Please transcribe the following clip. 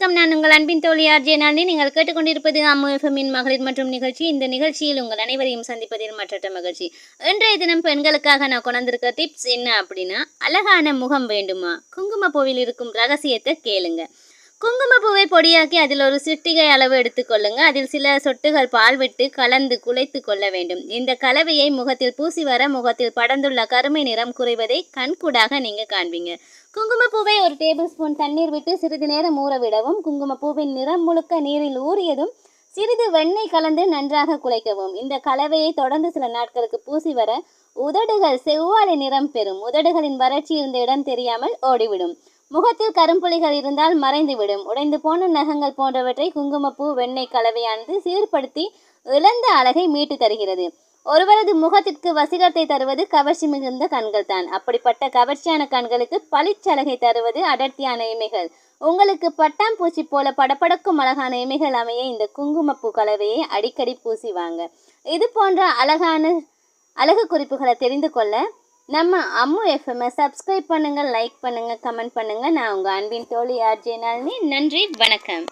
வணக்கம். நான் உங்கள் அன்பின் தோழி ஆர்ஜே நாளி நீங்கள் கேட்டுக்கொண்டிருப்பது அம்மு எஃப்எம்மின் மகளிர் மற்றும் நிகழ்ச்சி. இந்த நிகழ்ச்சியில் உங்கள் அனைவரையும் சந்திப்பதில் மற்றற்ற மகிழ்ச்சி. இன்றைய தினம் பெண்களுக்காக நான் கொண்டிருக்க டிப்ஸ் என்ன அப்படின்னா அழகான முகம் வேண்டுமா? குங்குமப்பூவில் இருக்கும் ரகசியத்தை கேளுங்க. குங்குமப்பூவை பொடியாக்கி அதில் ஒரு சிட்டிகை அளவு எடுத்துக்கொள்ளுங்க அதில் சில சொட்டுகள் பால் விட்டு கலந்து குலைத்து கொள்ள வேண்டும். இந்த கலவையை முகத்தில் பூசி வர முகத்தில் படர்ந்துள்ள கருமை நிறம் குறைவதை கண்கூடாக நீங்கள் காண்பீங்க. குங்குமப்பூவை ஒரு டேபிள் ஸ்பூன் தண்ணீர் விட்டு சிறிது நேரம் ஊற விடவும் குங்குமப்பூவின் நிறம் முழுக்க நீரில் ஊறியதும் சிறிது வெண்ணெய் கலந்து நன்றாக குலைக்கவும் இந்த கலவையை தொடர்ந்து சில நாட்களுக்கு பூசி வர உதடுகள் செவ்வாழை நிறம் பெறும். உதடுகளின் வறட்சி இருந்த இடம் தெரியாமல் ஓடிவிடும். முகத்தில் கரும்புள்ளிகள் இருந்தால் மறைந்துவிடும். உடைந்து போன நகங்கள் போன்றவற்றை குங்குமப்பூ வெண்ணெய் கலவையானது சீர்படுத்தி இழந்த அழகை மீட்டு தருகிறது. ஒருவரது முகத்திற்கு வசிகரத்தை தருவது கவர்ச்சி மிகுந்த கண்கள் தான் அப்படிப்பட்ட கவர்ச்சியான கண்களுக்கு பளிச்சலகை தருவது அடர்த்தியான இமைகள். உங்களுக்கு பட்டாம்பூச்சி போல படபடக்கும் அழகான இமைகள் அமைய இந்த குங்குமப்பூ கலவையை அடிக்கடி பூசி வாங்க. இது போன்ற அழகான அழகு குறிப்புகளை தெரிந்து கொள்ள நம்ம அம்மு எஃப்எம்ஐ சப்ஸ்கிரைப் பண்ணுங்கள் லைக் பண்ணுங்கள் கமெண்ட் பண்ணுங்கள் நான் உங்கள் அன்பின் தோழி ஆர்ஜே நன்றி வணக்கம்.